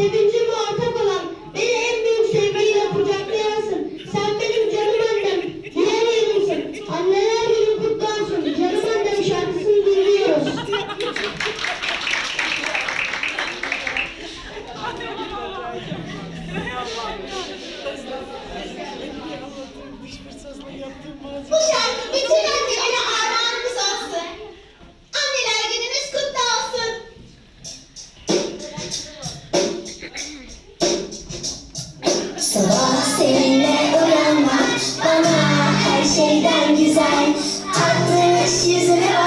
Sevincime ortak olan, beni en büyük sevgiyle kucaklayasın. Sen benim canım annem, diğer yerimsin. Anneler günü kutlu olsun. Canım annem şarkısını dinliyoruz. Sabah seninle uyanmak bana her şeyden güzel. Tatlış yüzüne